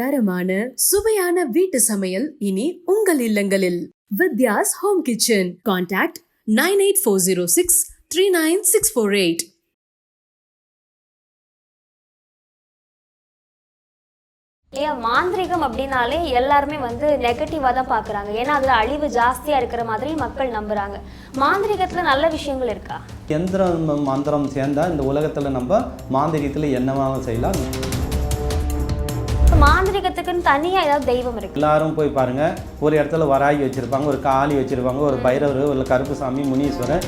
தரமான சுவையான வீட்டு சமையல் இனி உங்கள் இல்லங்களில். Vidya's home kitchen. Contact nine eight four zero six three nine six four eight. ஏன் மாந்திரிகம் அப்படின்னாலே எல்லாருமே வந்து நெகட்டிவாக தான் பார்க்குறாங்க. ஏன்னா அதில் அழிவு ஜாஸ்தியாக இருக்கிற மாதிரி மக்கள் நம்புறாங்க. மாந்திரிகத்தில் நல்ல விஷயங்கள் இருக்கா? எந்திரம் மந்திரம் சேர்ந்தா இந்த உலகத்தில் நம்ம மாந்திரிகத்தில் என்னவாகவும் செய்யலாம். மாந்திரிகத்துக்குன்னு தனியாக ஏதாவது தெய்வம் இருக்கு. எல்லாரும் போய் பாருங்க. ஒரு இடத்துல வராகி வச்சிருப்பாங்க ஒரு காளி வச்சிருப்பாங்க ஒரு பைரவர் ஒரு கருப்புசாமி முனீஸ்வரர்.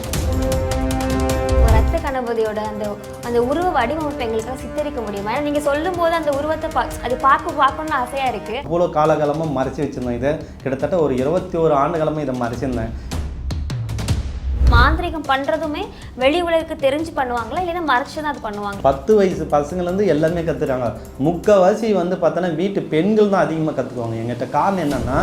ரத்த கணபதியோட அந்த அந்த உருவ வடிவமைப்பு எங்களுக்கு சித்தரிக்க முடியுமா? ஏன்னா நீங்கள் சொல்லும் போது அந்த உருவத்தை பா அது பார்க்க பார்க்கணும்னு ஆசையாக இருக்கு. அவ்வளோ காலகாலமாக மறைச்சி வச்சிருந்தேன் இதை. கிட்டத்தட்ட ஒரு இருபத்தி ஒரு ஆண்டு காலமாக இதை மறைச்சிருந்தேன். மாந்திரிகம் பண்ணுறதுமே வெளி உலகுக்கு தெரிஞ்சு பண்ணுவாங்களா? இல்லைன்னா மறைச்சு தான் அது பண்ணுவாங்க? பத்து வயசு பசங்கள்லேருந்து எல்லாமே கற்றுக்காங்க முக்கால்வாசி வந்து பார்த்தோன்னா வீட்டு பெண்கள் தான் அதிகமாக கற்றுக்குவாங்க எங்கிட்ட காரணம் என்னென்னா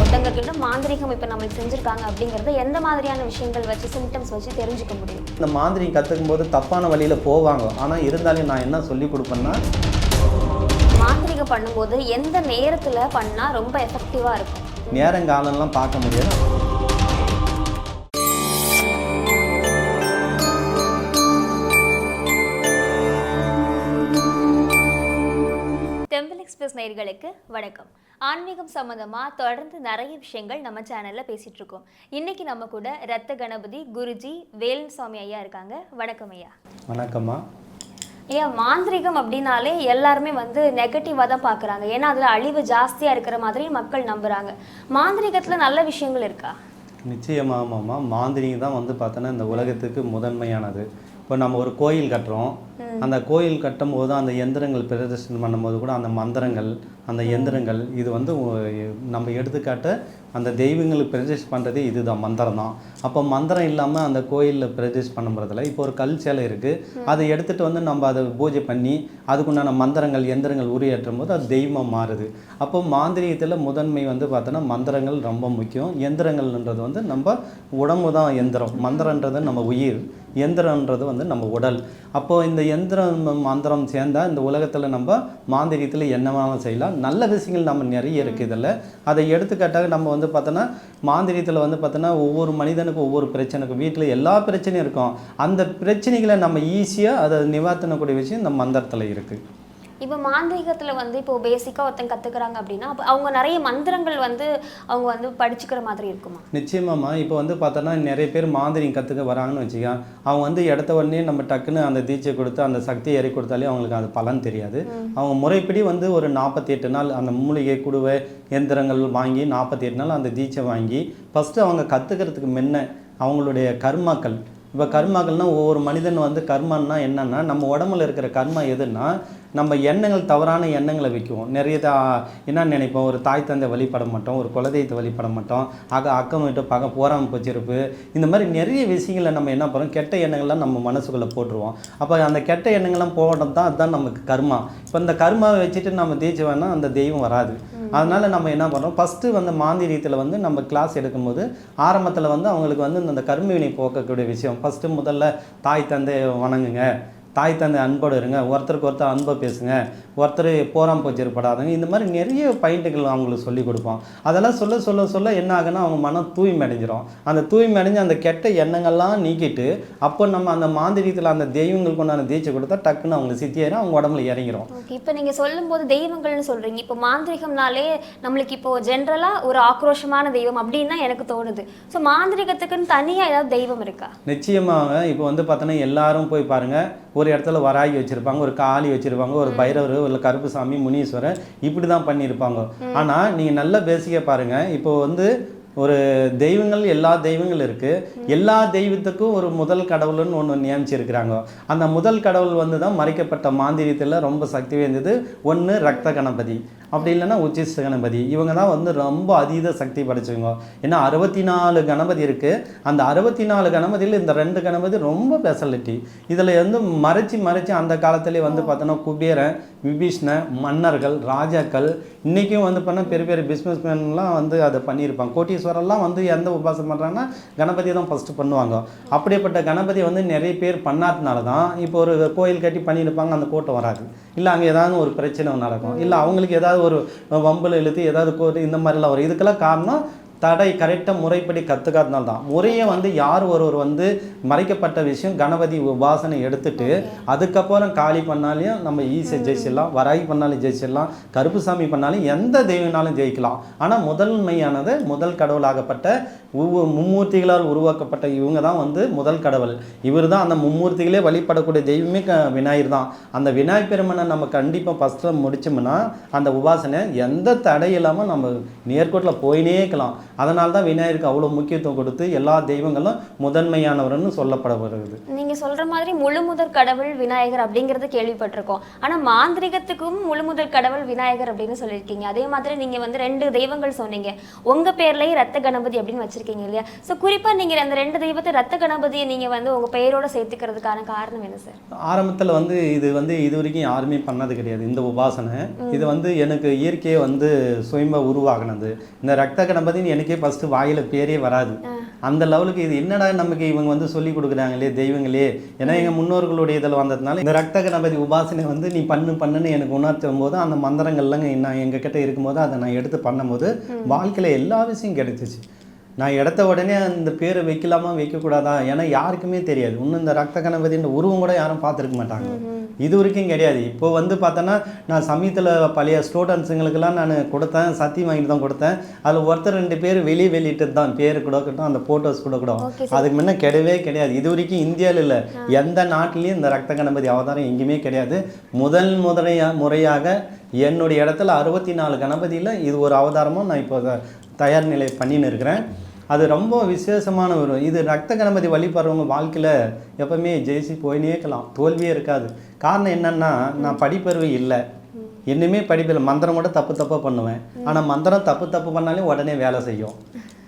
ஒருத்தங்கக்கிட்ட மாந்திரிகம் இப்போ நம்மளுக்கு செஞ்சுருக்காங்க அப்படிங்கிறத எந்த மாதிரியான விஷயங்கள் வச்சு சிம்டம்ஸ் வச்சு தெரிஞ்சுக்க முடியும்? இந்த மாதிரி கற்றுக்கும் போது தப்பான வழியில் போவாங்க. ஆனால் இருந்தாலும் நான் என்ன சொல்லி கொடுப்பேன்னா மாந்திரிகம் பண்ணும்போது எந்த நேரத்தில் பண்ணால் ரொம்ப எஃபெக்டிவாக இருக்கும்? நேரங்காலம்லாம் பார்க்க முடியாது. நேயர்களுக்கு வணக்கம். ஆன்மீகம் சம்மந்தமாக தொடர்ந்து நிறைய விஷயங்கள் நம்ம சேனலில் பேசிகிட்டு இருக்கோம் இன்னைக்கு நம்ம கூட ரத்த கணபதி குருஜி வேலன் சுவாமி ஐயா இருக்காங்க. வணக்கம் ஐயா. வணக்கம்மா. ஐயா மாந்திரிகம் அப்படின்னாலே எல்லாருமே வந்து நெகட்டிவாக தான் பார்க்குறாங்க. ஏன்னா அதில் அழிவு ஜாஸ்தியாக இருக்கிற மாதிரி மக்கள் நம்புகிறாங்க மாந்திரிகத்தில் நல்ல விஷயங்கள் இருக்கா? நிச்சயமாமாம்மா மாந்திரிகம் தான் வந்து பார்த்தோன்னா இந்த உலகத்துக்கு முதன்மையானது. இப்போ நம்ம ஒரு கோயில் கட்டுறோம். அந்த கோயில் கட்டும் போது அந்த எந்திரங்கள் பிரதர்ஷனம் பண்ணும்போது கூட அந்த மந்திரங்கள் அந்த எந்திரங்கள் இது வந்து நம்ம எடுத்துக்காட்ட அந்த தெய்வங்களுக்கு பிரதிஷ் பண்ணுறதே இதுதான் மந்திரம் தான். அப்போ மந்திரம் இல்லாமல் அந்த கோயிலில் பிரதிஷ் பண்ணுறதில்ல இப்போ ஒரு கல் சிலை இருக்குது அதை எடுத்துகிட்டு வந்து நம்ம அதை பூஜை பண்ணி அதுக்குண்டான மந்திரங்கள் எந்திரங்கள் உரியேற்றும் போது அது தெய்வமாக மாறுது. அப்போ மாந்திரீகத்தில் முதன்மை வந்து பார்த்தோன்னா மந்திரங்கள் ரொம்ப முக்கியம். எந்திரங்கள்ன்றது வந்து நம்ம உடம்பு தான் எந்திரம். மந்திரன்றது நம்ம உயிர். எந்திரன்றது வந்து நம்ம உடல். அப்போது இந்த எந்திரம் மந்திரம் சேர்ந்தா இந்த உலகத்தில் நம்ம மாந்திரிகத்தில் என்னவாலும் செய்யலாம். நல்ல விஷயங்கள் நம்ம நிறைய இருக்குது இதில். அதை எடுத்துக்காட்டாக நம்ம வந்து பார்த்தோன்னா மாந்திரிகத்தில் வந்து பார்த்தோன்னா ஒவ்வொரு மனிதனுக்கும் ஒவ்வொரு பிரச்சனைக்கும் வீட்டில் எல்லா பிரச்சனையும் இருக்கும். அந்த பிரச்சனைகளை நம்ம ஈஸியாக அதை நிவாரணக்கூடிய விஷயம் இந்த மந்திரத்தில் இருக்குது இப்போ மாந்திரிகத்தில் வந்து இப்போ பேசிக்காக ஒருத்தங்க கற்றுக்குறாங்க அப்படின்னா அப்போ அவங்க நிறைய மந்திரங்கள் வந்து அவங்க வந்து படிச்சுக்கிற மாதிரி இருக்குமா? நிச்சயமாம்மா. இப்போ வந்து பார்த்தோன்னா நிறைய பேர் மாந்திரிகம் கற்றுக்க வராங்கன்னு வச்சுக்க அவங்க வந்து இடத்த உடனே நம்ம டக்குன்னு அந்த தீட்சை கொடுத்து அந்த சக்தியை இறக்கி கொடுத்தாலே அவங்களுக்கு அது பலன் தெரியாது. அவங்க முறைப்படி வந்து ஒரு நாற்பத்தி எட்டு நாள் அந்த மூலிகை குடுவை எந்திரங்கள் வாங்கி நாற்பத்தி எட்டு நாள் அந்த தீட்சை வாங்கி ஃபஸ்ட்டு அவங்க கற்றுக்கிறதுக்கு முன்ன அவங்களுடைய கர்மாக்கள். இப்போ கர்மாக்கள்னால் ஒவ்வொரு மனிதன் வந்து கர்மான்னா என்னன்னா நம்ம உடம்புல இருக்கிற கர்மா எதுன்னா நம்ம எண்ணங்கள் தவறான எண்ணங்களை வைக்குவோம். நிறைய என்ன நினைப்போம்? ஒரு தாய் தந்தை வழிபட மாட்டோம். ஒரு குலதெய்வத்தை வழிபட மாட்டோம். ஆக அக்கம் விட்டு பக போராம போச்சிருப்பு. இந்த மாதிரி நிறைய விஷயங்களை நம்ம என்ன பண்ணுறோம் கெட்ட எண்ணங்கள்லாம் நம்ம மனசுக்குள்ளே போட்டுருவோம். அப்போ அந்த கெட்ட எண்ணங்கள்லாம் போடுறது தான் அதுதான் நமக்கு கர்மா. இப்போ இந்த கர்மாவை வச்சுட்டு நம்ம தீட்சை வேணால் அந்த தெய்வம் வராது. அதனால் நம்ம என்ன பண்ணுறோம் ஃபஸ்ட்டு வந்து மாந்திரியத்தில் வந்து நம்ம கிளாஸ் எடுக்கும்போது ஆரம்பத்தில் வந்து அவங்களுக்கு வந்து இந்த கர்மவினை போக்கக்கூடிய விஷயம். ஃபஸ்ட்டு முதல்ல தாய் தந்தை வணங்குங்க. தாய் தந்தை அன்போடு இருங்க ஒருத்தருக்கு ஒருத்தர் அன்பை பேசுங்க ஒருத்தர் போராம் போச்சிருப்படாதுங்க இந்த மாதிரி நிறைய பாயிண்ட்டுகள் அவங்களுக்கு சொல்லி கொடுப்போம். அதெல்லாம் சொல்ல சொல்ல சொல்ல என்ன ஆகுன்னா அவங்க மனம் தூய்மை அடைஞ்சிரும் அந்த தூய்மை அடைஞ்சு அந்த கெட்ட எண்ணங்கள்லாம் நீக்கிட்டு அப்போ நம்ம அந்த மாந்திரியத்தில் அந்த தெய்வங்களுக்கு உண்டான தீட்சை கொடுத்தா டக்குன்னு அவங்க சித்தியாயிரும் அவங்க உடம்புல இறங்கிரும். இப்போ நீங்கள் சொல்லும்போது தெய்வங்கள்னு சொல்கிறீங்க இப்போ மாந்திரிகம்னாலே நம்மளுக்கு இப்போ ஜென்ரலாக ஒரு ஆக்ரோஷமான தெய்வம் அப்படின்னு தான் எனக்கு தோணுது. ஸோ மாந்திரிகத்துக்குன்னு தனியாக ஏதாவது தெய்வம் இருக்கா? நிச்சயமாக இப்போ வந்து பார்த்தோன்னா எல்லாரும் போய் பாருங்க. ஒரு இடத்துல வராகி வச்சிருப்பாங்க ஒரு காளி வச்சிருப்பாங்க ஒரு பைரவர் ஒரு கருப்புசாமி முனீஸ்வரர் இப்படி தான் பண்ணியிருப்பாங்க ஆனால் நீங்கள் நல்லா பேசிக்க பாருங்க. இப்போ வந்து ஒரு தெய்வங்கள் எல்லா தெய்வங்கள் இருக்கு. எல்லா தெய்வத்துக்கும் ஒரு முதல் கடவுள்னு ஒன்று நியமிச்சிருக்கிறாங்க. அந்த முதல் கடவுள் வந்து தான் மறைக்கப்பட்ட மாந்திரியத்தில் ரொம்ப சக்தி வாய்ந்தது. ஒன்று ரத்த கணபதி. அப்படி இல்லைன்னா உச்சிஷ்ட கணபதி. இவங்க தான் வந்து ரொம்ப அதீத சக்தி படைச்சவங்க. ஏன்னா அறுபத்தி நாலு கணபதி இருக்குது அந்த அறுபத்தி நாலு கணபதியில் இந்த ரெண்டு கணபதி ரொம்ப ஸ்பெஷாலிட்டி இதில் வந்து மறைச்சி மறைச்சி அந்த காலத்திலே வந்து பார்த்தோன்னா குபேரன் விபீஷ்ண மன்னர்கள் ராஜாக்கள் இன்றைக்கும் வந்து பண்ணால் பெரிய பெரிய பிஸ்னஸ் மேன்லாம் வந்து அதை பண்ணியிருப்பாங்க. கோட்டீஸ்வரர்லாம் வந்து எந்த உபாசம் பண்ணுறாங்கன்னா கணபதி தான் ஃபஸ்ட்டு பண்ணுவாங்க. அப்படிப்பட்ட கணபதி வந்து நிறைய பேர் பண்ணாதனால தான் இப்போ ஒரு கோயில் கட்டி பண்ணியிருப்பாங்க அந்த கூட்டம் வராது. இல்லை அங்கே ஏதாவது ஒரு பிரச்சனை நடக்கும். இல்லை அவங்களுக்கு ஏதாவது ஒரு வம்பில் இழுத்து ஏதாவது கோர்ட்டு இந்த மாதிரிலாம் வரும். இதுக்கெல்லாம் காரணம் தடை கரெக்டாக முறைப்படி கற்றுக்காதனால தான். முறையை வந்து யார் ஒருவர் வந்து மறைக்கப்பட்ட விஷயம் கணபதி உபாசனை எடுத்துட்டு அதுக்கப்புறம் காளி பண்ணாலையும் நம்ம ஈஸியாக ஜெயிச்சிடலாம் வராகி பண்ணாலும் ஜெயிச்சிடலாம் கருப்புசாமி பண்ணாலும் எந்த தெய்வனாலும் ஜெயிக்கலாம். ஆனால் முதன்மையானது முதல் கடவுளாகப்பட்ட உவ மும்மூர்த்திகளால் உருவாக்கப்பட்ட இவங்க தான் வந்து முதல் கடவுள். இவர் தான் அந்த மும்மூர்த்திகளே வழிபடக்கூடிய தெய்வமே க விநாயகர் தான். அந்த விநாயகர் பெருமனை நம்ம கண்டிப்பாக ஃபஸ்ட்டில் முடிச்சோம்னா அந்த உபாசனை எந்த தடை இல்லாமல் நம்ம நேர்கோட்டில் போயினே இருக்கலாம். அதனால தான் விநாயகருக்கு அவ்வளோ முக்கியத்துவம் கொடுத்து எல்லா தெய்வங்களும் முதன்மையானவர்னு சொல்லப்படுகிறது நீங்க சொல்ற மாதிரி முழு முதற் கடவுள் விநாயகர் அப்படிங்கறது கேள்விப்பட்டிருக்கோம். ஆனா மாந்திரிகத்துக்கும் முழு முதற் கடவுள் விநாயகர் அப்படின்னு சொல்லியிருக்கீங்க. அதே மாதிரி நீங்க வந்து ரெண்டு தெய்வங்கள் சொன்னீங்க. உங்க பேர்லயே ரத்த கணபதி அப்படின்னு வச்சிருக்கீங்க இல்லையா? சோ குறிப்பா நீங்க அந்த ரெண்டு தெய்வத்தை ரத்த கணபதியை நீங்க வந்து உங்க பெயரோட சேர்த்துக்கிறதுக்கான காரணம் என்ன சார் ஆரம்பத்தில் வந்து இது வந்து இது வரைக்கும் யாருமே பண்ணது கிடையாது இந்த உபாசனை. இது வந்து எனக்கு இயற்கையே வந்து சுயம்பா உருவாகினது இந்த ரத்த கணபதின்னு எனக்கே ஃபஸ்ட்டு வாயில பேரே வராது. அந்த லெவலுக்கு இது என்னடா நமக்கு இவங்க வந்து சொல்லி கொடுக்குறாங்களே தெய்வங்களே? ஏன்னா எங்கள் முன்னோர்களுடைய இதில் வந்ததுனால இந்த ரத்த கணபதி உபாசனை வந்து நீ பண்ணு பண்ணுன்னு எனக்கு உணர்த்தும் போது அந்த மந்திரங்கள்லாம் நான் எங்ககிட்ட இருக்கும்போது அதை நான் எடுத்து பண்ணும்போது வாழ்க்கையில் எல்லா விஷயம் கிடைச்சிச்சு. நான் எடுத்த உடனே அந்த பேரை வைக்கலாமா வைக்கக்கூடாதா? ஏன்னா யாருக்குமே தெரியாது. இன்னும் இந்த ரத்த கணபதின்ற உருவம் கூட யாரும் பார்த்துருக்க மாட்டாங்க. இது வரைக்கும் கிடையாது. இப்போ வந்து பார்த்தோன்னா நான் சமயத்தில் பழைய ஸ்டூடெண்ட்ஸுங்களுக்கெல்லாம் நான் கொடுத்தேன். சத்தி வாங்கிட்டு தான் கொடுத்தேன். அதில் ஒருத்தர் ரெண்டு பேர் வெளியே வெளியிட்டு தான். பேர் கொடுக்கட்டும் அந்த ஃபோட்டோஸ் Okay, அதுக்கு முன்ன கிடையவே கிடையாது. இது வரைக்கும் இந்தியாவில் இல்லை. எந்த நாட்டிலையும் இந்த ரத்த கணபதி அவதாரம் எங்கேயுமே கிடையாது. முதல் முறையா முறையாக என்னுடைய இடத்துல அறுபத்தி நாலு கணபதியில் இது ஒரு அவதாரமும் நான் இப்போ தயார் நிலை பண்ணின்னு இருக்கிறேன். அது ரொம்ப விசேஷமான ஒரு இது ரத்த கணபதி வழிபடுறவங்க வாழ்க்கையில் எப்பவுமே ஜெயிச்சு போயினே இருக்கலாம். தோல்வியே இருக்காது. காரணம் என்னன்னா நான் படிப்பறிவு இல்லை. இன்னுமே படிப்பில் மந்திரம் கூட தப்பு தப்பாக பண்ணுவேன். ஆனால் மந்திரம் தப்பு தப்பு பண்ணாலே உடனே வேலை செய்யும்.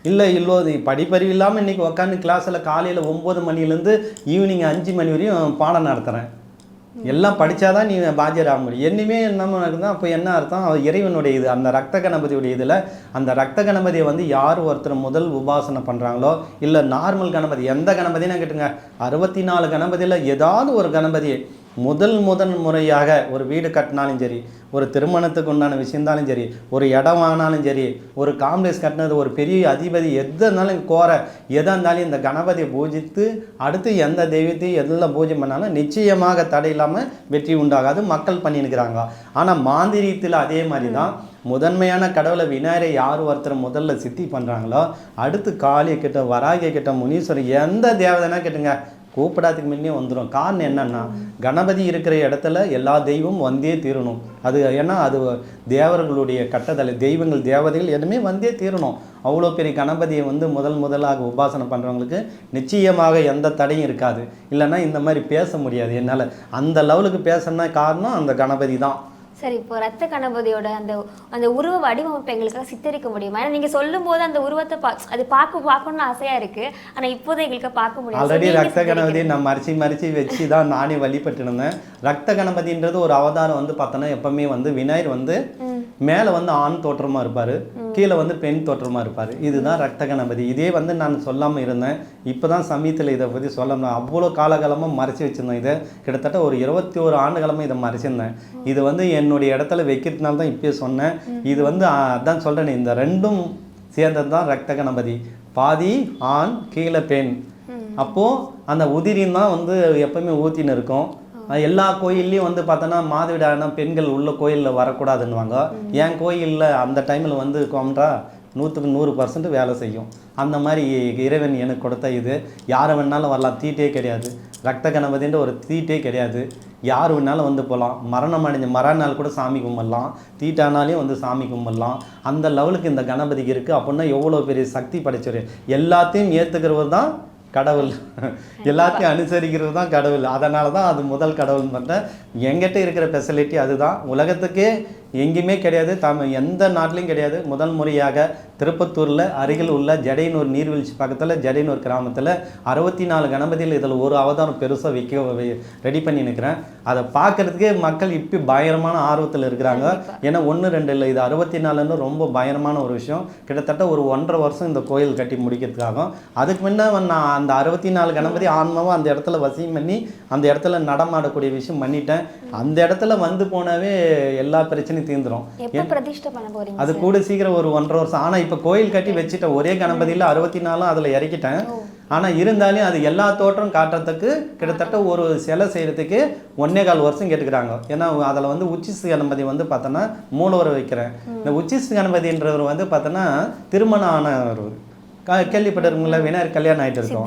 இல்லை இல்லோ இது படிப்பறிவு இல்லாமல் இன்றைக்கி உட்காந்து கிளாஸில் காலையில் ஒம்பது மணிலேருந்து ஈவினிங் அஞ்சு மணி வரையும் பாடம் நடத்துகிறேன் எல்லாம் படிச்சாதான் நீ பாஜர் ஆக முடியும். என்னையுமே என்ன தான் அப்போ என்ன அர்த்தம்? அது இறைவனுடைய இது. அந்த ரத்த கணபதியுடைய இதில் அந்த ரத்த கணபதியை வந்து யார் ஒருத்தர் முதல் உபாசனை பண்ணுறாங்களோ இல்லை நார்மல் கணபதி எந்த கணபதின்னு கேட்டுங்க. அறுபத்தி நாலு கணபதியில் ஏதாவது ஒரு கணபதியை முதல் முதன் முறையாக ஒரு வீடு கட்டினாலும் சரி ஒரு திருமணத்துக்கு உண்டான விஷயந்தாலும் சரி ஒரு இடம் வாங்கினாலும் சரி ஒரு காம்ப்ளெக்ஸ் கட்டினது ஒரு பெரிய அதிபதி எது இருந்தாலும் கோர எதாக இருந்தாலும் இந்த கணபதியை பூஜித்து அடுத்து எந்த தெய்வத்தையும் எல்லாம் பூஜை பண்ணாலும் நிச்சயமாக தடை இல்லாமல் வெற்றி உண்டாகாது மக்கள் பண்ணியிருக்கிறாங்க ஆனால் மாந்திரியத்தில் அதே மாதிரி தான் முதன்மையான கடவுளை விநாயகரை யார் ஒருத்தர் முதல்ல சித்தி பண்ணுறாங்களோ அடுத்து காளி கிட்ட வராகிய கிட்ட முனீஸ்வரர் எந்த தேவதைனா கேட்டுங்க கூப்பிடாததுக்கு முன்னே வந்துடும் காரணம் என்னன்னா கணபதி இருக்கிற இடத்துல எல்லா தெய்வமும் வந்தே தீரணும். அது ஏன்னா அது தேவர்களுடைய கட்டதலை தெய்வங்கள் தேவதைகள் எதுவுமே வந்தே தீரணும். அவ்வளோ பெரிய கணபதியை வந்து முதல் முதலாக உபாசனை பண்ணுறவங்களுக்கு நிச்சயமாக எந்த தடையும் இருக்காது. இல்லைன்னா இந்த மாதிரி பேச முடியாது என்னால். அந்த லெவலுக்கு பேசணும்னா காரணம் அந்த கணபதி தான். சரி இப்போ ரத்த கணபதியோட அந்த அந்த உருவ வடிவமைப்பு எங்களுக்காக சித்தரிக்க முடியுமா? ஏன்னா நீங்க சொல்லும் போது அந்த உருவத்தை பா அது பார்க்க பார்க்கணும்னு ஆசையா இருக்கு. ஆனா இப்போதான் எங்களுக்கு பார்க்க முடியாது. So, ஆல்ரெடி ரத்த கணபதி. நான் மறைச்சி மறைச்சி வச்சு தான் நானே வழிபட்டு இருந்தேன் ரத்த கணபதின்றது ஒரு அவதாரம் வந்து பார்த்தோன்னா எப்பவுமே வந்து விநாயகர் வந்து. மேலே வந்து ஆண் தோற்றமாக இருப்பார். கீழே வந்து பெண் தோற்றமாக இருப்பார். இதுதான் ரத்த கணபதி இதே வந்து நான் சொல்லாமல் இருந்தேன். இப்போ தான் சமயத்தில் இதை பற்றி சொல்லணும். அவ்வளோ காலகாலமாக மறைச்சி வச்சுருந்தேன் இதை. கிட்டத்தட்ட ஒரு இருபத்தி ஒரு ஆண்டு காலமாக இதை மறைச்சிருந்தேன். இது வந்து என்னுடைய இடத்துல வைக்கிறதுனால தான் இப்பயே சொன்னேன். இது வந்து அதான் சொல்கிறேனே இந்த ரெண்டும் சேர்ந்தது தான் ரத்த கணபதி. பாதி ஆண் கீழே பெண். அப்போது அந்த உதிரியும் தான் வந்து எப்பவுமே ஊற்றின்னு இருக்கும். எல்லா கோயில்லையும் வந்து பார்த்தோன்னா மாதவிடாய்னா பெண்கள் உள்ள கோயிலில் வரக்கூடாதுன்னுவாங்க. என் கோயிலில் அந்த டைமில் வந்து கொண்டா நூற்றுக்கு நூறு பர்சன்ட் வேலை செய்யும். அந்த மாதிரி இறைவன் எனக்கு கொடுத்த இது. யாரை வேணாலும் வரலாம் தீட்டே கிடையாது. ரத்த கணபதின்ற ஒரு தீட்டே கிடையாது. யார் வேணாலும் வந்து போகலாம் மரணம் அடைஞ்ச மறுநாள் கூட சாமி கும்பிடலாம். தீட்டானாலையும் வந்து சாமி கும்பிடலாம். அந்த லெவலுக்கு இந்த கணபதிக்கு இருக்குது அப்படின்னா எவ்வளோ பெரிய சக்தி படைச்சவர்? எல்லாத்தையும் ஏற்றுக்கிறவர் தான் கடவுள். எல்லாத்தையும் அனுசரிக்கிறது தான் கடவுள். அதனால தான் அது முதல் கடவுள்னு பார்த்தேன் எங்கிட்ட இருக்கிற ஃபெசிலிட்டி அதுதான். உலகத்துக்கே எங்கேயுமே கிடையாது. தம் எந்த நாட்டிலையும் கிடையாது. முதல் முறையாக திருப்பத்தூரில் அருகில் உள்ள ஜடையனூர் நீர்வீழ்ச்சி பக்கத்தில் ஜடையனூர் கிராமத்தில் அறுபத்தி நாலு கணபதியில் இதில் ஒரு அவதாரம் பெருசாக வைக்க ரெடி பண்ணி நிற்கிறேன் அதை பார்க்கறதுக்கே மக்கள் இப்போ பயங்கரமான ஆர்வத்தில் இருக்கிறாங்க. ஏன்னா ஒன்று ரெண்டு இல்லை இது அறுபத்தி நாலுன்னு ரொம்ப பயங்கரமான ஒரு விஷயம். கிட்டத்தட்ட ஒரு ஒன்றரை வருஷம் இந்த கோயில் கட்டி முடிக்கிறதுக்காகும் அதுக்கு முன்ன நான் அந்த அறுபத்தி நாலு கணபதி ஆன்மாவும் அந்த இடத்துல வசியம் பண்ணி அந்த இடத்துல நடமாடக்கூடிய விஷயம் பண்ணிட்டேன். அந்த இடத்துல வந்து போனாவே எல்லா பிரச்சனையும் போறீங்க அது கூட சீக்கிரம் ஒரு ஒன்றரை வருஷம். ஆனால் இப்போ கோயில் கட்டி வச்சுட்டேன் ஒரே கணபதியில் அறுபத்தி நாலும் அதில் இறக்கிட்டேன். ஆனால் இருந்தாலும் அது எல்லா தோற்றம் காட்டுறதுக்கு கிட்டத்தட்ட ஒரு சிலை செய்கிறதுக்கு ஒன்னே கால் வருஷம் கேட்டுக்கிறாங்க. ஏன்னா அதில் வந்து உச்சிஸ் கணபதி வந்து பார்த்தோன்னா மூலவரை வைக்கிறேன். இந்த உச்சிஸ் கணபதின்றவர் வந்து பார்த்தோன்னா திருமணம் ஆனவர். கேள்விப்பட்டிருக்கீங்களா? விநாயகர் கல்யாணம் ஆகிட்டு இருக்கோம்.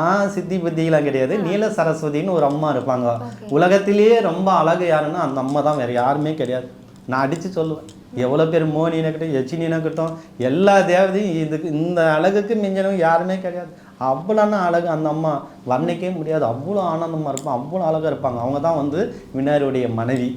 ஆ சித்தி புத்திலாம் கிடையாது. நீல சரஸ்வதின்னு ஒரு அம்மா இருப்பாங்க. உலகத்திலேயே ரொம்ப அழகு யாருன்னா அந்த அம்மா தான். வேற யாருமே கிடையாது. நான் அடிச்சு சொல்லுவேன். எவ்வளோ பேர் மோனினக்கட்டும் எச்சினினக்கட்டும் எல்லா தேவதையும் இதுக்கு இந்த அழகுக்கு மிஞ்சனும் யாருமே கிடையாது. அவ்வளோனா அழகு அந்த அம்மா வர்ணிக்கவே முடியாது. அவ்வளோ ஆனந்தமாக இருக்கும் அவ்வளோ அழகாக இருப்பாங்க. அவங்க தான் வந்து விநாயகருடைய மனைவி.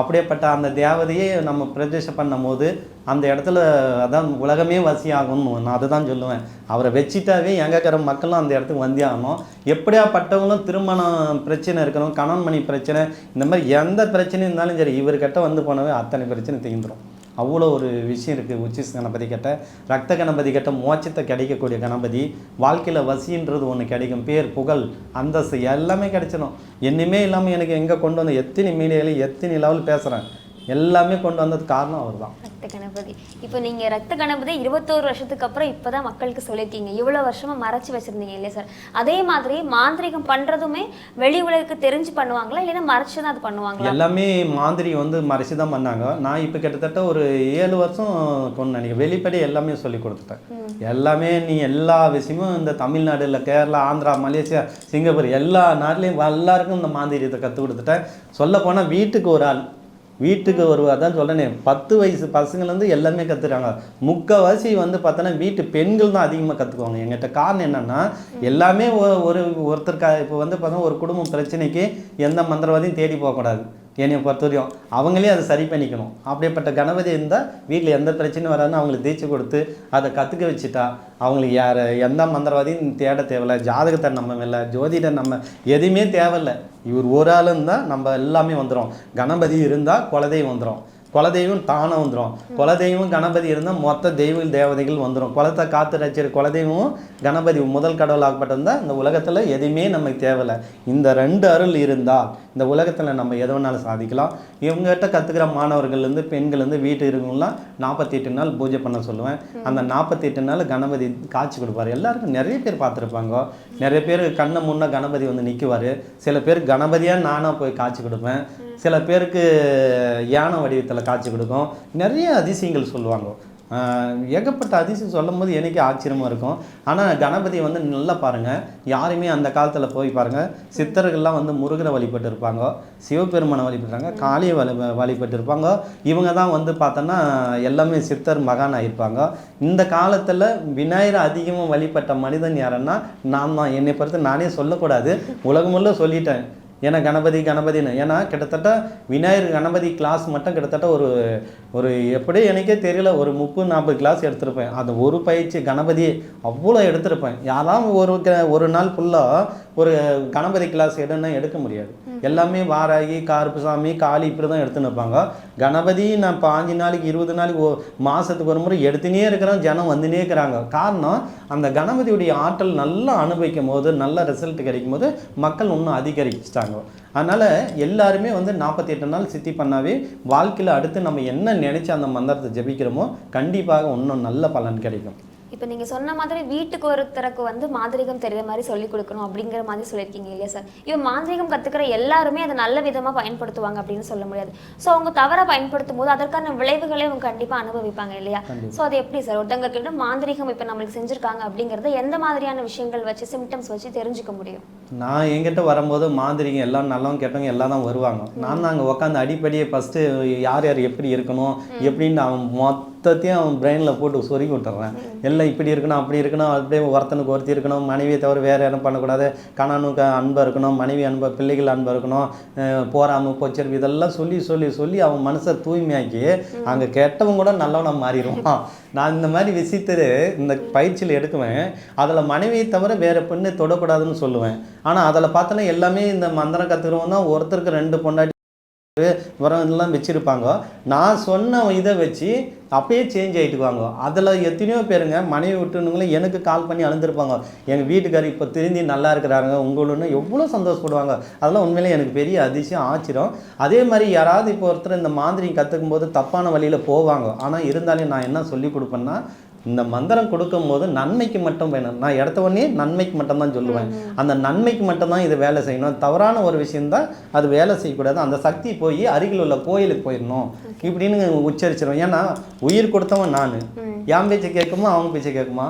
அப்படியேப்பட்ட அந்த தேவதையை நம்ம பிரதிஷ்டை பண்ணும்போது அந்த இடத்துல அதான் உலகமே வசியாகும்னு நான் அதை தான் சொல்லுவேன். அவரை வச்சிட்டாவே எங்கே இருக்கிற மக்களும் அந்த இடத்துக்கு வந்தே ஆகணும். எப்படியாப்பட்டவங்களும் திருமணம் பிரச்சனை இருக்கணும் கணவன் மணி பிரச்சனை இந்த மாதிரி எந்த பிரச்சனையும் இருந்தாலும் சரி இவர்கிட்ட வந்து போனவே அத்தனை பிரச்சனை தீந்துடும் அவ்வளோ ஒரு விஷயம் இருக்குது உச்சிஸ் கணபதி கிட்ட. ரத்த கணபதி கிட்ட மோட்சத்தை கிடைக்கக்கூடிய கணபதி வாழ்க்கையில் வசின்றது ஒன்று கிடைக்கும். பேர் புகழ் அந்தஸ்து எல்லாமே கிடைச்சிடும் என்னையுமே இல்லாமல் எனக்கு எங்கே கொண்டு வந்து எத்தனை மீடியாவில் எத்தனை லெவல் பேசுகிறேன் எல்லாமே கொண்டு வந்தது காரணம் அவர் தான் ரத்த கணபதி. இப்போ நீங்க ரத்த கணபதி இருபத்தோரு வருஷத்துக்கு அப்புறம் இப்பதான் மக்களுக்கு சொல்லியிருக்கீங்க. இவ்வளவு வருஷமா மறைச்சு வச்சிருந்தீங்க இல்லையா சார்? அதே மாதிரி மாந்திரீகம் பண்றதுமே வெளி உலகுக்கு தெரிஞ்சு பண்ணுவாங்களா? இல்லைன்னா மறைச்சு தான் அது பண்ணுவாங்களா? எல்லாமே மாந்திரி வந்து மறைச்சு தான் பண்ணாங்க. நான் இப்போ கிட்டத்தட்ட ஒரு ஏழு வருஷம் கொண்டு நினைக்கிறேன். வெளிப்படை எல்லாமே சொல்லி கொடுத்துட்டேன். எல்லாமே நீ எல்லா விஷயமும் இந்த தமிழ்நாடு இல்லை கேரளா ஆந்திரா மலேசியா சிங்கப்பூர் எல்லா நாட்டிலையும் எல்லாருக்கும் இந்த மாந்திரியத்தை கற்றுக் கொடுத்துட்டேன். சொல்ல போனால் வீட்டுக்கு ஒரு ஆள். வீட்டுக்கு ஒரு அதான் சொல்கிறேனே பத்து வயசு பசங்கள்லேருந்து எல்லாமே கற்றுக்காங்க முக்கால்வாசி வந்து பார்த்தோன்னா வீட்டு பெண்கள் தான் அதிகமாக கற்றுக்குவாங்க எங்கிட்ட காரணம் என்னென்னா எல்லாமே ஒ- ஒரு ஒருத்தருக்கா இப்போ வந்து பார்த்தோன்னா ஒரு குடும்பம் பிரச்சனைக்கு எந்த மந்திரவாதியும் தேடி போகக்கூடாது. என்னைய பொறுத்தவரையும் அவங்களே அதை சரி பண்ணிக்கணும். அப்படிப்பட்ட கணபதி இருந்தால் வீட்டில் எந்த பிரச்சனையும் வராதுன்னு அவங்களுக்கு தீட்சை கொடுத்து அதை கற்றுக்க வச்சுட்டா அவங்களுக்கு யார் எந்த மந்திரவாதியும் தேட தேவையில்ல ஜாதகத்தை நம்ம இல்லை ஜோதிடர் நம்ம எதுவுமே தேவையில்லை. இவர் ஒரு ஆள் இருந்தால் நம்ம எல்லாமே வந்துடும் கணபதி இருந்தால் குலதெய்வம் வந்துடும் குலதெய்வம் தானே வந்துடும் குலதெய்வம் கணபதி இருந்தால் மொத்த தெய்வ தேவதைகள் வந்துடும் குலத்தை காத்து ரசிக்கிற குலதெய்வமும் கணபதி முதல் கடவுளாகப்பட்டிருந்தால் இந்த உலகத்தில் எதுவுமே நமக்கு தேவையில்லை. இந்த ரெண்டு அருள் இருந்தால் இந்த உலகத்தில் நம்ம எது வேணாலும் சாதிக்கலாம். இவங்ககிட்ட கற்றுக்கிற மாணவர்கள்லேருந்து பெண்கள்லேருந்து வீட்டு இருக்கவங்களாம் நாற்பத்தி எட்டு நாள் பூஜை பண்ண சொல்லுவேன். அந்த நாற்பத்தி எட்டு நாள் கணபதி காட்சி கொடுப்பாரு. எல்லாருக்கும் நிறைய பேர் பார்த்துருப்பாங்க. நிறைய பேர் கண்ணை முன்ன கணபதி வந்து நிற்குவார் சில பேர் கணபதியாக நானாக போய் காட்சி கொடுப்பேன். சில பேருக்கு யானை வடிவத்தில் காட்சி கொடுக்கும். நிறைய அதிசயங்கள் சொல்லுவாங்க. ஏகப்பட்ட அதிசயம் சொல்லும் போது எனக்கே ஆச்சரியமாக இருக்கும். ஆனால் கணபதி வந்து நல்லா பாருங்கள் யாருமே அந்த காலத்தில் போய் பாருங்கள் சித்தர்கள்லாம் வந்து முருகரை வழிபட்டு இருப்பாங்க சிவபெருமானை வழிபடுறாங்க. காளியை வழி வழிபட்டு இருப்பாங்க இவங்க தான் வந்து பார்த்தோன்னா எல்லாமே சித்தர் மகான் ஆகிருப்பாங்க இந்த காலத்தில் விநாயகர் அதிகமாக வழிபட்ட மனிதன் யாருன்னா நான் தான். என்னை பொறுத்து நானே சொல்லக்கூடாது. உலகமுள்ள சொல்லிட்டேன். ஏன்னா கணபதி கணபதின்னு. ஏன்னா கிட்டத்தட்ட விநாயகர் கணபதி கிளாஸ் மட்டும் கிட்டத்தட்ட ஒரு ஒரு எப்படி எனக்கே தெரியல ஒரு முப்பது நாற்பது கிளாஸ் எடுத்திருப்பேன். அது ஒரு பயிற்சி கணபதி அவ்வளோ எடுத்திருப்பேன். யாராவது ஒரு ஒரு நாள் ஃபுல்லாக ஒரு கணபதி கிளாஸ் எடுன்னா எடுக்க முடியாது. எல்லாமே வாராகி கார்ப்புசாமி காளி இப்படி தான் எடுத்துன்னு இருப்பாங்க. கணபதி நான் பாஞ்சு நாளைக்கு இருபது நாளைக்கு மாசத்துக்கு ஒரு முறை எடுத்துனே இருக்கிறோம் ஜனம் வந்துனே இருக்கிறாங்க. காரணம் அந்த கணபதியுடைய ஆற்றல் நல்லா அனுபவிக்கும் போது நல்ல ரிசல்ட் கிடைக்கும் போது மக்கள் இன்னும் அதிகரிச்சிட்டாங்க. அதனால் எல்லாருமே வந்து நாற்பத்தி எட்டு நாள் சித்தி பண்ணாவே வாழ்க்கையில் அடுத்து நம்ம என்ன நினச்சி அந்த மந்திரத்தை ஜெபிக்கிறோமோ கண்டிப்பாக இன்னும் நல்ல பலன் கிடைக்கும். இப்போ நீங்க சொன்ன மாதிரி வீட்டுக்கு ஒருத்தருக்கு வந்து மாந்திரிகம் தெரியுற மாதிரி சொல்லி கொடுக்கணும் அப்படிங்கிற மாதிரி சொல்லியிருக்கீங்க இல்லையா சார் இவன் மாந்திரிகம் கத்துக்கிற எல்லாருமே அதை நல்ல விதமா பயன்படுத்துவாங்க அப்படின்னு சொல்ல முடியாது. ஸோ அவங்க தவறா பயன்படுத்தும் போது அதற்கான விளைவுகளை அவங்க கண்டிப்பா அனுபவிப்பாங்க இல்லையா? ஸோ அது எப்படி சார் ஒருத்தங்க கிட்ட மாந்திரிகம் இப்போ நம்மளுக்கு செஞ்சிருக்காங்க அப்படிங்கறத எந்த மாதிரியான விஷயங்கள் வச்சு சிம்டம்ஸ் வச்சு தெரிஞ்சுக்க முடியும்? நான் என்கிட்ட வரும்போது மாந்திரிங்க எல்லாம் நல்லவங்க கெட்டவங்க எல்லாம் தான் வருவாங்க. நான் அங்கே உட்காந்து அடிப்படையே ஃபஸ்ட்டு யார் யார் எப்படி இருக்கணும் எப்படின்னு அவன் மொத்த மொத்தத்தையும் அவன் பிரெயினில் போட்டு சொருகி விட்டுறான். எல்லாம் இப்படி இருக்கணும் அப்படி இருக்கணும் அப்படியே ஒருத்தனுக்கு ஒருத்தி இருக்கணும் மனைவியை தவிர வேறு யாரும் பண்ணக்கூடாது. கணவனுக்கு அன்பாக இருக்கணும் மனைவி அன்பா பிள்ளைகள் அன்பாக இருக்கணும் அஹ் போறாம இதெல்லாம் சொல்லி சொல்லி சொல்லி அவன் மனசை தூய்மையாக்கி அங்கே கெட்டவன் கூட நல்லவனாக மாறிடுவான். நான் இந்த மாதிரி விஷயத்தை இந்த பயிற்சியில் எடுக்குவேன். அதில் மனைவியை தவிர வேறு பெண்ணை தொடக்கூடாதுன்னு சொல்லுவேன். ஆனால் அதில் பார்த்தோன்னா எல்லாமே இந்த மந்திரம் கற்றுக்கிறவங்க தான். ஒருத்தருக்கு ரெண்டு பொண்டாட்டி உரம் இதெல்லாம் வச்சுருப்பாங்க. நான் சொன்ன இதை வச்சு அப்பயே சேஞ்ச் ஆகிட்டுக்குவாங்க அதில் எத்தனையோ பேருங்க மனைவி விட்டுனுங்களும் எனக்கு கால் பண்ணி அழுந்திருப்பாங்க. எங்கள் வீட்டுக்காரர் இப்போ திருந்தி நல்லா இருக்கிறாங்க உங்களுன்னு எவ்வளோ சந்தோஷப்படுவாங்க. அதெல்லாம் உண்மையிலே எனக்கு பெரிய அதிசயம் ஆச்சரியம். அதே மாதிரி யாராவது இப்போ ஒருத்தர் இந்த மாந்திரியம் கற்றுக்கும் போது தப்பான வழியில் போவாங்க. ஆனால் இருந்தாலும் நான் என்ன சொல்லி கொடுப்பேன்னா இந்த மந்திரம் கொடுக்கும்போது நன்மைக்கு மட்டும் வேணும். நான் இடத்த உடனே நன்மைக்கு மட்டும் தான் சொல்லுவேன் அந்த நன்மைக்கு மட்டும்தான் இது வேலை செய்யணும். தவறான ஒரு விஷயம்தான் அது வேலை செய்யக்கூடாது. அந்த சக்தி போய் அருகில் உள்ள கோயிலுக்கு போயிடணும். இப்படின்னு உச்சரிச்சிடும் ஏன்னா உயிர் கொடுத்தவன் நான். என் பேச்சை கேட்குமா அவங்க பேச்சை கேட்குமா?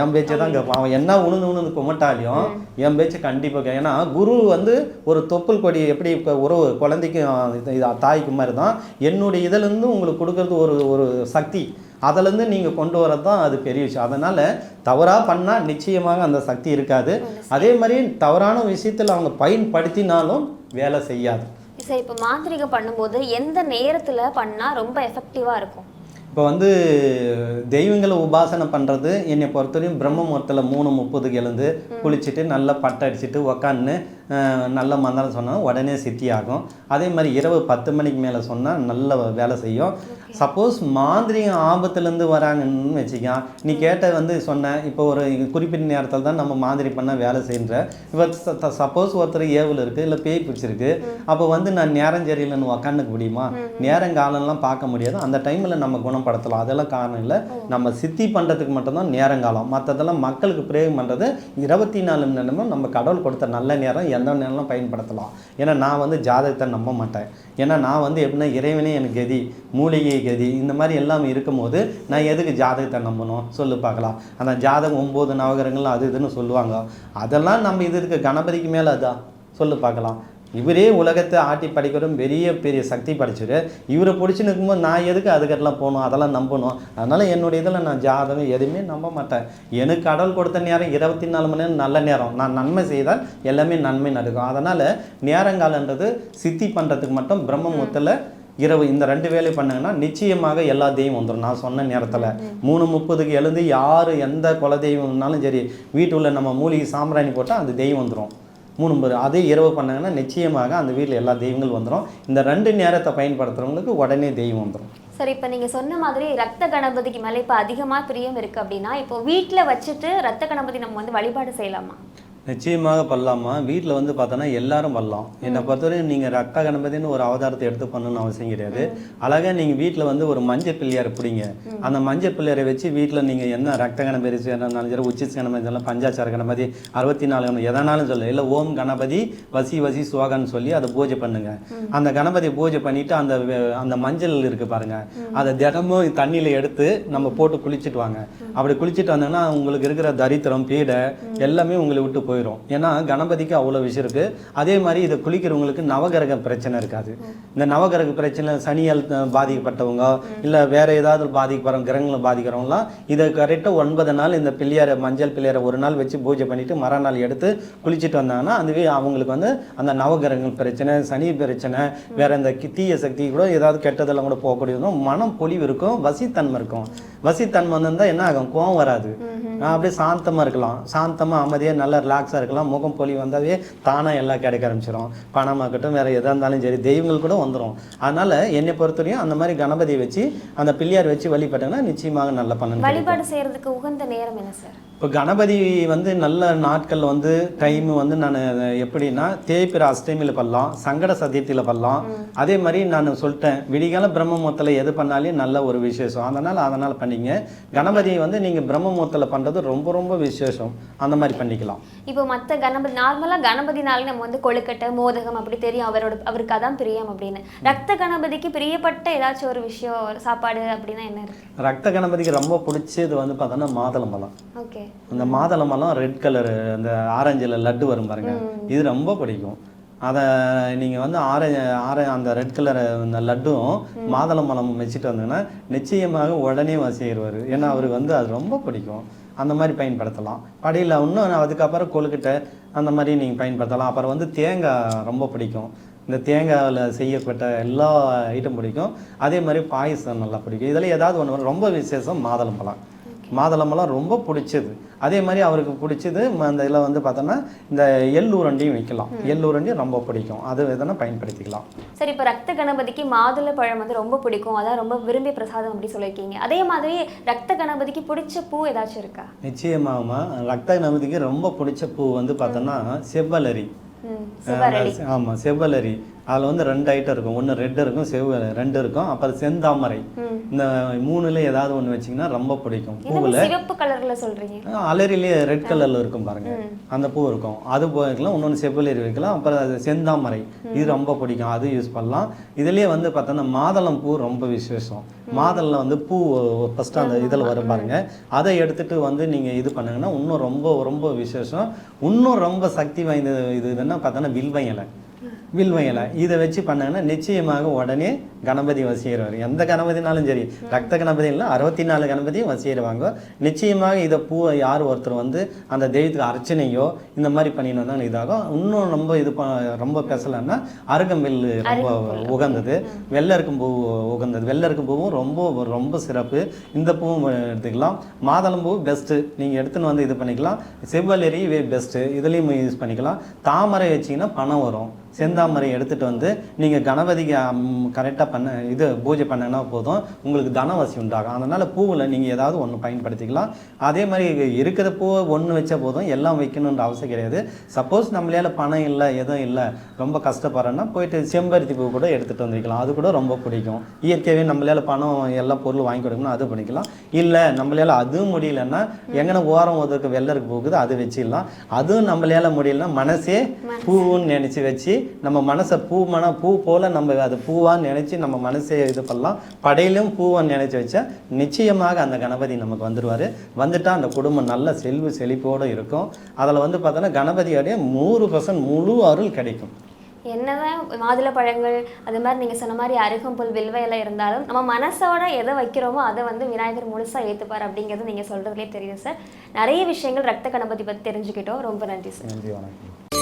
என் பேச்சை தான் கேட்பான். அவன் என்ன உணர்ந்து உணர்ந்து குமட்டாலையும் என் பேச்சை கண்டிப்பாக ஏன்னா குரு வந்து ஒரு தொப்புள் கொடி எப்படி இப்போ உறவு குழந்தைக்கும் தாய்க்கு மாதிரி தான் என்னுடைய இதிலேருந்து உங்களுக்கு கொடுக்கறது ஒரு ஒரு சக்தி. அதிலேருந்து நீங்கள் கொண்டு வரது தான் அது பெரிய விஷயம். அதனால் தவறாக பண்ணால் நிச்சயமாக அந்த சக்தி இருக்காது. அதே மாதிரி தவறான விஷயத்தில் அவங்க பயன்படுத்தினாலும் வேலை செய்யாது. சரி இப்போ மாந்திரிகம் பண்ணும்போது எந்த நேரத்துல பண்ணா ரொம்ப எஃபெக்டிவா இருக்கும்? இப்போ வந்து தெய்வங்களை உபாசனை பண்ணுறது என்னை பொறுத்தவரையும் பிரம்ம முகூர்த்தத்தில் மூணு முப்பதுக்கு எழுந்து குளிச்சுட்டு நல்லா பட்டை அடிச்சுட்டு உக்காந்து நல்ல மந்திரம் சொன்னால் உடனே சித்தி ஆகும். அதே மாதிரி இரவு பத்து மணிக்கு மேலே சொன்னால் நல்ல வேலை செய்யும். சப்போஸ் மாந்திரிகம் ஆபத்துலேருந்து வராங்கன்னு வச்சுக்க நீ கேட்ட வந்து சொன்ன இப்போ ஒரு குறிப்பிட்ட நேரத்தில் தான் நம்ம மாந்திரி பண்ண வேலை செய்கிற இப்போ சப்போஸ் ஒருத்தர் ஏவல் இருக்குது இல்லை பேய் பிடிச்சிருக்கு அப்போ வந்து நான் நேரம் சரியில்லைன்னு உக்காந்துக்க முடியுமா நேரம் காலம்லாம் பார்க்க முடியாது. அந்த டைமில் நம்ம குணப்படுத்தலாம். அதெல்லாம் காரணம் இல்லை. நம்ம சித்தி பண்ணுறதுக்கு மட்டும்தான் நேரங்காலம் மற்றதெல்லாம் மக்களுக்கு பிரயோகம் பண்ணுறது இருபத்தி நாலு மணி நேரமும் நம்ம கடவுள் கொடுத்த நல்ல நேரம் எந்த நேரம்லாம் பயன்படுத்தலாம். ஏன்னா நான் வந்து ஜாதகத்தை நம்ப மாட்டேன். ஏன்னா நான் வந்து எப்படின்னா இறைவனே எனக்கு கதி மூலிகை கதி இந்த மாதிரி எல்லாம் இருக்கும்போது நான் எதுக்கு ஜாதகத்தை நம்பணும்? சொல்லு பார்க்கலாம். அந்த ஜாதகம் ஒம்பது நவகரங்கள் அது இதுன்னு சொல்லுவாங்க. அதெல்லாம் நம்ம இது இருக்குது கணபதிக்கு மேலே அதான் சொல்லு பார்க்கலாம். இவரே உலகத்தை ஆட்டி படிக்கிறோம் பெரிய பெரிய சக்தி படைச்சிரு இவரை பிடிச்சி நிற்கும்போது நான் எதுக்கு அதுக்கெல்லாம் போகணும்? அதெல்லாம் நம்பணும். அதனால் என்னுடைய இதில் நான் ஜாதகம் எதுவுமே நம்ப மாட்டேன். எனக்கு கடவுள் கொடுத்த நேரம் இருபத்தி நாலு மணி நேரம் நல்ல நேரம். நான் நன்மை செய்தால் எல்லாமே நன்மை நடக்கும். அதனால் நேரங்காலன்றது சித்தி பண்ணுறதுக்கு மட்டும் பிரம்மமுத்தில் இரவு இந்த ரெண்டு வேலை பண்ணாங்கன்னா நிச்சயமாக எல்லா தெய்வம் வந்துடும் நான் சொன்ன நேரத்தில் மூணு முப்பதுக்கு எழுந்து யார் எந்த குல தெய்வம்னாலும் சரி வீட்டுள்ள நம்ம மூலிகை சாம்பிராணி போட்டால் அந்த தெய்வம் வந்துடும் மூணு முப்பது அதே இரவு பண்ணாங்கன்னா நிச்சயமாக அந்த வீட்டில் எல்லா தெய்வங்கள் வந்துடும் இந்த ரெண்டு நேரத்தை பயன்படுத்துகிறவங்களுக்கு உடனே தெய்வம் வந்துடும் சரி இப்போ நீங்க சொன்ன மாதிரி ரத்த கணபதிக்கு மேலே இப்போ அதிகமா பிரியம் இருக்கு அப்படின்னா இப்போ வீட்டில் வச்சுட்டு ரத்த கணபதி நம்ம வந்து வழிபாடு செய்யலாமா? நிச்சயமாக பண்ணலாமா? வீட்டில் வந்து பார்த்தோன்னா எல்லாரும் பண்ணலாம். என்னை பொறுத்தவரையும் நீங்கள் ரத்த கணபதின்னு ஒரு அவதாரத்தை எடுத்து பண்ணணும்னு அவசியம் கிடையாது. அழகாக நீங்கள் வீட்டில் வந்து ஒரு மஞ்சள் பிள்ளையார் பிடிங்க. அந்த மஞ்சள் பிள்ளையாரை வச்சு வீட்டில் நீங்கள் என்ன ரத்த கணபதி இருந்தாலும் சரி உச்சி கணபதி பஞ்சாச்சார கணபதி அறுபத்தி நாலு கணபதி எதனாலும் சொல்ல இல்லை ஓம் கணபதி வசி வசி சுவாகான்னு சொல்லி அதை பூஜை பண்ணுங்க. அந்த கணபதி பூஜை பண்ணிட்டு அந்த அந்த மஞ்சள் இருக்கு பாருங்க. அதை தினமும் தண்ணியில் எடுத்து நம்ம போட்டு குளிச்சுட்டு வாங்க. அப்படி குளிச்சுட்டு வந்தோன்னா உங்களுக்கு இருக்கிற தரித்திரம் பீடை எல்லாமே உங்களை விட்டு போயிடும் ஏன்னா கணபதிக்கு அவ்வளோ விஷயம் இருக்கு. அதே மாதிரி இதை குளிக்கிறவங்களுக்கு நவகிரக பிரச்சனை இருக்காது. இந்த நவகிரக பிரச்சனை சனியால் பாதிக்கப்பட்டவங்க இல்லை வேற ஏதாவது பாதிக்கப்படுற கிரகங்களை பாதிக்கிறவங்களாம் இதை கரெக்டாக ஒன்பது நாள் இந்த பிள்ளையாரை மஞ்சள் பிள்ளையாரை ஒரு நாள் வச்சு பூஜை பண்ணிட்டு மறுநாள் எடுத்து குளிச்சுட்டு வந்தாங்கன்னா அதுவே அவங்களுக்கு வந்து அந்த நவகிரகங்கள் பிரச்சனை சனி பிரச்சனை வேற இந்த தீய சக்தி கூட ஏதாவது கெட்டதெல்லாம் கூட போகக்கூடியதும் மனம் பொலிவு இருக்கும் வசித்தன்மை இருக்கும். வசித்தன்மை வந்திருந்தா என்ன ஆகும்? கோவம் வராது. அப்படியே சாந்தமாக இருக்கலாம். சாந்தமாக அமைதியாக நல்லா ரிலாக்ஸாக இருக்கலாம் முகம் பொலி வந்தாவே தானாக எல்லாம் கிடைக்க ஆரம்பிச்சிடும் பணமாக இருக்கட்டும் வேறு எதாக இருந்தாலும் சரி தெய்வங்கள் கூட வந்துடும் அதனால் என்னை பொறுத்தவரையும் அந்த மாதிரி கணபதியை வச்சு அந்த பிள்ளையார் வச்சு வழிபட்டாங்கன்னா நிச்சயமாக நல்ல பலன் வழிபாடு செய்கிறதுக்கு உகந்த நேரம் என்ன சார்? இப்போ கணபதி வந்து நல்ல நாட்கள் வந்து டைம் வந்து நான் எப்படின்னா தேய்பிற அஷ்டமியில் பண்ணலாம் சங்கட சதுர்த்தியில் பண்ணலாம் அதே மாதிரி நான் சொல்லிட்டேன் விடிகால பிரம்மமுகத்தில் எது பண்ணாலும் நல்ல ஒரு விசேஷம். அதனால் அதனால் பண்ணிங்க. கணபதியை வந்து நீங்கள் பிரம்மமுகத்தில் பண்ணுறது ரொம்ப ரொம்ப விசேஷம். அந்த மாதிரி பண்ணிக்கலாம். இப்போ மத்த கணபதி நார்மலா கணபதினாலே நம்ம வந்து கொழுக்கட்டை மோதகம் அப்படி தெரியும். அவரோட அவருக்கு அதான் பிரியம் அப்படின்னு. ரத்த கணபதிக்கு பிரியப்பட்ட ஏதாச்சும் ஒரு விஷயம் சாப்பாடு அப்படின்னா என்ன இருக்கு? ரத்த கணபதிக்கு ரொம்ப பிடிச்சது வந்து பார்த்தோன்னா மாதுளம்பழம். ஓகே. அந்த மாதுளம்பழம் ரெட் கலர் அந்த ஆரஞ்சில் லட்டு வரும் பாருங்க. இது ரொம்ப பிடிக்கும். அதை நீங்கள் வந்து ஆர ஆர அந்த ரெட் கலர் அந்த லட்டும் மாதுளம் பழம் வச்சுட்டு வந்தீங்கன்னா நிச்சயமாக உடனே வசிடுவார் ஏன்னா அவருக்கு வந்து அது ரொம்ப பிடிக்கும். அந்த மாதிரி பயன்படுத்தலாம். படியில் இன்னும் அதுக்கப்புறம் கொழுக்கட்டை அந்த மாதிரி நீங்கள் பயன்படுத்தலாம். அப்புறம் வந்து தேங்காய் ரொம்ப பிடிக்கும். இந்த தேங்காயில் செய்யப்பட்ட எல்லா ஐட்டம் பிடிக்கும். அதே மாதிரி பாயசம் நல்லா பிடிக்கும். இதில் ஏதாவது ஒன்று ரொம்ப விசேஷம் மாதுளம்பழம். மாதுளம்பழம் ரொம்ப பிடிச்சது. அதே மாதிரி அவருக்கு பிடிச்சது அந்த இதில் வந்து பார்த்தோன்னா இந்த எள் உருண்டையும் வைக்கலாம் எள் உருண்டையும் ரொம்ப பிடிக்கும். அது எதனா பயன்படுத்திக்கலாம். சரி இப்போ ரத்த கணபதிக்கு மாதுளை பழம் வந்து ரொம்ப பிடிக்கும். அதான் ரொம்ப விரும்பி பிரசாதம் அப்படி சொல்லியிருக்கீங்க. அதே மாதிரி ரத்த கணபதிக்கு பிடிச்ச பூ ஏதாச்சும் இருக்கா? நிச்சயமாகமா ரத்த நமிதிக்கு ரொம்ப பிடிச்ச பூ வந்து பார்த்தோன்னா செவ்வலரி. ஆமாம் செவ்வலரி. அதில் வந்து ரெண்டு ஐட்டம் இருக்கும். ஒன்று ரெட் இருக்கும் செவ்வ ரெண்டு இருக்கும். அப்புறம் செந்தாமரை. இந்த மூணுல ஏதாவது ஒன்று வச்சிங்கன்னா ரொம்ப பிடிக்கும். பூவில் சிவப்பு கலர்ல சொல்றீங்க? அலரிலேயே ரெட் கலரில் இருக்கும் பாருங்க. அந்த பூ இருக்கும். அது போய்க்கலாம் இன்னொன்று செவ்வலரி வைக்கலாம். அப்புறம் அது செந்தாமரை. இது ரொம்ப பிடிக்கும். அது யூஸ் பண்ணலாம். இதுலேயே வந்து பார்த்தோன்னா மாதளம் பூ ரொம்ப விசேஷம். மாதளில் வந்து பூ ஃபஸ்ட்டு அந்த இதில் வரும் பாருங்க. அதை எடுத்துட்டு வந்து நீங்கள் இது பண்ணுங்கன்னா இன்னும் ரொம்ப ரொம்ப விசேஷம். இன்னும் ரொம்ப சக்தி வாய்ந்த இது என்ன பார்த்தோன்னா வில்வ இலை. வில்வ இலை இதை வச்சு பண்ணாங்கன்னா நிச்சயமாக உடனே கணபதி வசிடுவார் எந்த கணபதினாலும் சரி ரத்த கணபதி இல்லை அறுபத்தி நாலு கணபதியும் வசிடுவாங்க நிச்சயமாக இதை பூவை யார் ஒருத்தர் வந்து அந்த தெய்வத்துக்கு அர்ச்சனையோ இந்த மாதிரி பண்ணினோம்னா இதாகும். இன்னும் ரொம்ப இது ப ரொம்ப பேசலைன்னா அருகம்பில் ரொம்ப உகந்தது. வெள்ளை இருக்கும் பூ உகந்தது. வெள்ளை இருக்கும் பூவும் ரொம்ப ரொம்ப சிறப்பு. இந்த பூவும் எடுத்துக்கலாம். மாதளம் பூ பெஸ்ட்டு நீங்கள் எடுத்துன்னு வந்து இது பண்ணிக்கலாம். செவ்வலரி பெஸ்ட்டு இதுலேயும் யூஸ் பண்ணிக்கலாம். தாமரை வச்சிங்கன்னா பணம் வரும். செந்தாமரை எடுத்துகிட்டு வந்து நீங்கள் கணபதிக்கு கரெக்டாக பண்ண இது பூஜை பண்ணனா போதும். உங்களுக்கு தனவசி உண்டாகும். அதனால் பூவில் நீங்கள் ஏதாவது ஒன்று பயன்படுத்திக்கலாம். அதே மாதிரி இருக்கிற பூவை ஒன்று வச்சா போதும். எல்லாம் வைக்கணுன்ற அவசியம் கிடையாது. சப்போஸ் நம்மளால பணம் இல்லை எதுவும் இல்லை ரொம்ப கஷ்டப்படுறோன்னா போயிட்டு செம்பருத்தி பூ கூட எடுத்துகிட்டு வந்துக்கலாம் அது கூட ரொம்ப பிடிக்கும். இயற்கையாகவே நம்மளால பணம் எல்லா பொருளும் வாங்கி கொடுக்கணும் அது பண்ணிக்கலாம். இல்லை நம்மளால அதுவும் முடியலன்னா எங்கன ஓரம் ஒதுக்கு வெள்ளருக்கு போகுது அது வச்சிடலாம். அதுவும் நம்மளால முடியலன்னா மனசே. பூவுன்னு நினச்சி வச்சு நம்ம மனசை பூ மன பூ போல் நம்ம அது பூவான்னு நினச்சி நம்ம மனசே இது பண்ணலாம். படையிலும் பூவை நினச்சி வச்சா நிச்சயமாக அந்த கணபதி நமக்கு வந்துடுவார் வந்துட்டா அந்த குடும்பம் நல்ல செல்வ செழிப்போடு இருக்கும். அதில் வந்து பார்த்தோன்னா கணபதியோடைய நூறு பர்சன்ட் முழு அருள் கிடைக்கும். என்னதான் மாதுளை பழங்கள் அது மாதிரி நீங்க சொன்ன மாதிரி அருகம்புல் வில்வ இலை இருந்தாலும் நம்ம மனசோட எதை வைக்கிறோமோ அதை வந்து விநாயகர் முழுசா ஏத்துப்பார் அப்படிங்கிறது நீங்க சொல்றதுலேயே தெரியுது சார் நிறைய விஷயங்கள் ரத்த கணபதி பத்தி தெரிஞ்சுக்கிட்டோம். ரொம்ப நன்றி சார் நன்றி வணக்கம்.